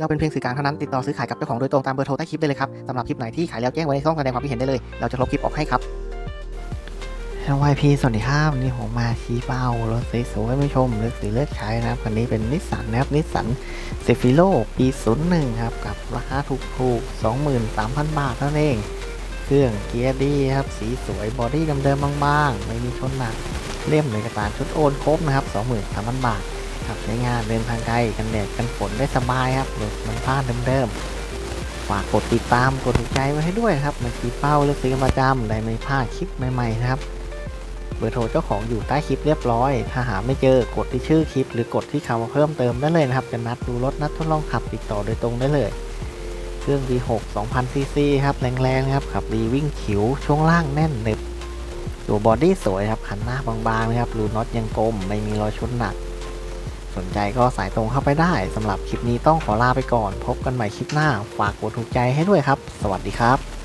เราเป็นเพียงสื่อกลางเท่านั้นติดต่อซื้อขายกับเจ้าของโดยตรงตามเบอร์โทรใต้คลิปได้เลยครับสำหรับคลิปไหนที่ขายแล้วแจ้งไว้ในช่องแสดงความคิดเห็นได้เลย เราจะลบคลิปออกให้ครับฮัลโหลพีสวัสดีครับวันนี่ผมมาชี้เป้ารถสวยๆผู้ชมเลือกซื้อเลือกใช้นะครับคันนี้เป็นนิสสันนะครับนิสสันเซฟิโลปี 01 ครับ กับราคาถูกๆ 23,000 บาทเท่านั้นเอง เครื่องเกียร์ดีครับ สีสวยบอดี้เดิมๆบางๆ ไม่มีชนหนักเล่มเอกสารชุดโอนครบนะครับ 23,000 บาท ครับใช้งานเดินทางไกลกันแดดกันฝนได้สบายครับรถมันพลาดเดิมๆฝากกดติดตามกดถูกใจไว้ให้ด้วยครับมันคือเป้าเลือกซื้อประจำได้ไม่พลาดคลิปใหม่ๆนะครับเบอร์โทรเจ้าของอยู่ใต้คลิปเรียบร้อย ถ้าหาไม่เจอกดที่ชื่อคลิป หรือกดที่คำว่าเพิ่มเติมได้เลยนะครับจะนัดดูรถนัดทดลองขับติดต่อโดยตรงได้เลย เครื่อง V6 2000 cc ครับแรงๆครับขับดีวิ่งขิวช่วงล่างแน่นหนึบตัวบอดี้สวยครับคันหน้าบางๆนะครับรูน็อตยังกลมไม่มีรอยชนหนัก สนใจก็สายตรงเข้าไปได้สำหรับคลิปนี้ต้องขอลาไปก่อน พบกันใหม่คลิปหน้า ฝากกดถูกใจให้ด้วยครับ สวัสดีครับ